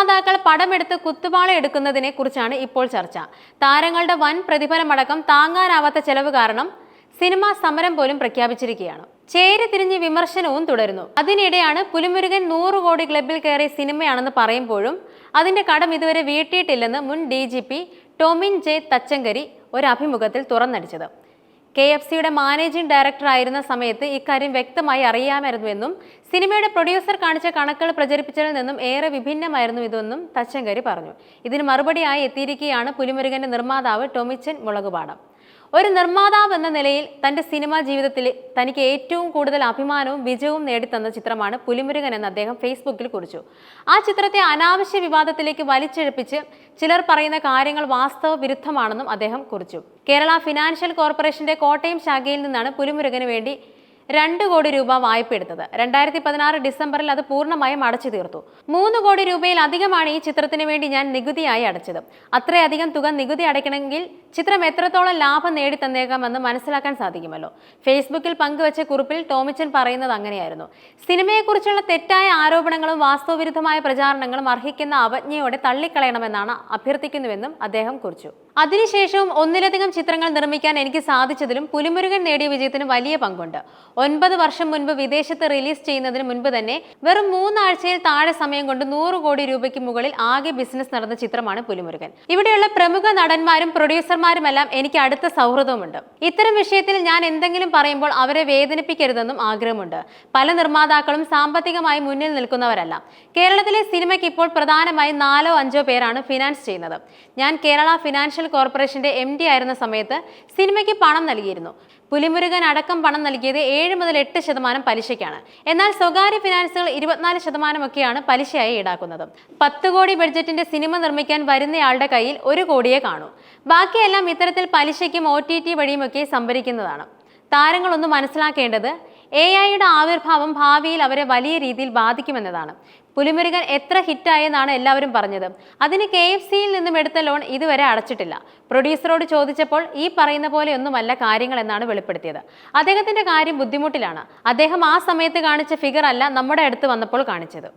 നിർമ്മാതാക്കൾ പടമെടുത്ത് കുത്തുപാള എടുക്കുന്നതിനെ കുറിച്ചാണ് ഇപ്പോൾ ചർച്ച. താരങ്ങളുടെ വൻ പ്രതിഫലമടക്കം താങ്ങാനാവാത്ത ചെലവ് കാരണം സിനിമ സമരം പോലും പ്രഖ്യാപിച്ചിരിക്കുകയാണ്. ചേരി തിരിഞ്ഞ് വിമർശനവും തുടരുന്നു. അതിനിടെയാണ് പുലിമുരുകൻ നൂറ് കോടി ക്ലബിൽ കയറിയ സിനിമയാണെന്ന് പറയുമ്പോഴും അതിന്റെ കടം ഇതുവരെ വീട്ടിയിട്ടില്ലെന്ന് മുൻ D G P Tomin J Thachankary ഒരു അഭിമുഖത്തിൽ തുറന്നടിച്ചത്. കെ എഫ് സിയുടെ മാനേജിംഗ് ഡയറക്ടർ ആയിരുന്ന സമയത്ത് ഇക്കാര്യം വ്യക്തമായി അറിയാമായിരുന്നുവെന്നും സിനിമയുടെ പ്രൊഡ്യൂസർ കാണിച്ച കണക്കുകൾ പ്രചരിപ്പിച്ചതിൽ നിന്നും ഏറെ വിഭിന്നമായിരുന്നു ഇതെന്നും തച്ചങ്കരി പറഞ്ഞു. ഇതിന് മറുപടിയായി എത്തിയിരിക്കുകയാണ് പുലിമുരുകന്റെ നിർമ്മാതാവ് ടൊമിച്ചൻ മുളകുപാടം. ഒരു നിർമ്മാതാവ് എന്ന നിലയിൽ തന്റെ സിനിമാ ജീവിതത്തിൽ തനിക്ക് ഏറ്റവും കൂടുതൽ അഭിമാനവും വിജയവും നേടിത്തന്ന ചിത്രമാണ് പുലിമുരുകൻ എന്ന് അദ്ദേഹം ഫേസ്ബുക്കിൽ കുറിച്ചു. ആ ചിത്രത്തെ അനാവശ്യ വിവാദത്തിലേക്ക് വലിച്ചെഴുപ്പിച്ച് ചിലർ പറയുന്ന കാര്യങ്ങൾ വാസ്തവ വിരുദ്ധമാണെന്നും അദ്ദേഹം കുറിച്ചു. കേരള ഫിനാൻഷ്യൽ കോർപ്പറേഷന്റെ കോട്ടയം ശാഖയിൽ നിന്നാണ് പുലിമുരുകന് വേണ്ടി രണ്ട് കോടി രൂപ വായ്പ എടുത്തത്. രണ്ടായിരത്തി പതിനാറ് ഡിസംബറിൽ അത് പൂർണമായും അടച്ചു തീർത്തു. മൂന്ന് കോടി രൂപയിൽ അധികമാണ് ഈ ചിത്രത്തിന് വേണ്ടി ഞാൻ നികുതിയായി അടച്ചത്. അത്രയധികം തുക നികുതി അടയ്ക്കണമെങ്കിൽ ചിത്രം എത്രത്തോളം ലാഭം നേടി തന്നേക്കാമെന്ന് മനസ്സിലാക്കാൻ സാധിക്കുമല്ലോ. ഫേസ്ബുക്കിൽ പങ്കുവച്ച കുറിപ്പിൽ ടോമിച്ചൻ പറയുന്നത് അങ്ങനെയായിരുന്നു. സിനിമയെക്കുറിച്ചുള്ള തെറ്റായ ആരോപണങ്ങളും വാസ്തവവിരുദ്ധമായ പ്രചാരണങ്ങളും അർഹിക്കുന്ന അവജ്ഞയോടെ തള്ളിക്കളയണമെന്നാണ് അഭ്യർത്ഥിക്കുന്നുവെന്നും അദ്ദേഹം കുറിച്ചു. അതിനുശേഷവും ഒന്നിലധികം ചിത്രങ്ങൾ നിർമ്മിക്കാൻ എനിക്ക് സാധിച്ചതിലും പുലിമുരുകൻ നേടിയ വിജയത്തിന് വലിയ പങ്കുണ്ട്. ഒൻപത് വർഷം മുൻപ് വിദേശത്ത് റിലീസ് ചെയ്യുന്നതിന് മുൻപ് തന്നെ വെറും മൂന്നാഴ്ചയിൽ താഴെ സമയം കൊണ്ട് നൂറ് കോടി രൂപയ്ക്ക് മുകളിൽ ആകെ ബിസിനസ് നടന്ന ചിത്രമാണ് പുലിമുരുകൻ. ഇവിടെയുള്ള പ്രമുഖ നടന്മാരും പ്രൊഡ്യൂസർമാരുമെല്ലാം എനിക്ക് അടുത്ത സൗഹൃദവുമുണ്ട്. ഇത്തരം വിഷയത്തിൽ ഞാൻ എന്തെങ്കിലും പറയുമ്പോൾ അവരെ വേദനിപ്പിക്കരുതെന്നും ആഗ്രഹമുണ്ട്. പല നിർമ്മാതാക്കളും സാമ്പത്തികമായി മുന്നിൽ നിൽക്കുന്നവരല്ല. കേരളത്തിലെ സിനിമയ്ക്ക് ഇപ്പോൾ പ്രധാനമായും നാലോ അഞ്ചോ പേരാണ് ഫിനാൻസ് ചെയ്യുന്നത്. ഞാൻ കേരള ഫിനാൻഷ്യൽ കോർപ്പറേഷന്റെ എം ആയിരുന്ന സമയത്ത് സിനിമയ്ക്ക് പണം നൽകിയിരുന്നു. പുലിമുരുകൻ അടക്കം പണം നൽകിയത് ഏഴ് മുതൽ എട്ട് ശതമാനം പലിശയ്ക്കാണ്. എന്നാൽ സ്വകാര്യ ഫിനാൻസുകൾ ഇരുപത്തിനാല് ശതമാനമൊക്കെയാണ് പലിശയായി ഈടാക്കുന്നത്. പത്ത് കോടി ബഡ്ജറ്റിന്റെ സിനിമ നിർമ്മിക്കാൻ വരുന്നയാളുടെ കയ്യിൽ ഒരു കോടിയെ കാണൂ. ബാക്കിയെല്ലാം ഇത്തരത്തിൽ പലിശയ്ക്കും ഒ ടി ടി വഴിയുമൊക്കെ സംഭരിക്കുന്നതാണ്. താരങ്ങളൊന്ന് മനസ്സിലാക്കേണ്ടത് എ ഐയുടെ ആവിർഭാവം ഭാവിയിൽ അവരെ വലിയ രീതിയിൽ ബാധിക്കുമെന്നതാണ്. പുലിമുരുകൻ എത്ര ഹിറ്റായെന്നാണ് എല്ലാവരും പറഞ്ഞത്. അതിന് കെ എഫ് സിയിൽ നിന്നും എടുത്ത ലോൺ ഇതുവരെ അടച്ചിട്ടില്ല. പ്രൊഡ്യൂസറോട് ചോദിച്ചപ്പോൾ ഈ പറയുന്ന പോലെയൊന്നുമല്ല കാര്യങ്ങൾ എന്നാണ് വെളിപ്പെടുത്തിയത്. അദ്ദേഹത്തിന്റെ കാര്യം ബുദ്ധിമുട്ടിലാണ്. അദ്ദേഹം ആ സമയത്ത് കാണിച്ച ഫിഗർ അല്ല നമ്മുടെ അടുത്ത് വന്നപ്പോൾ കാണിച്ചത്.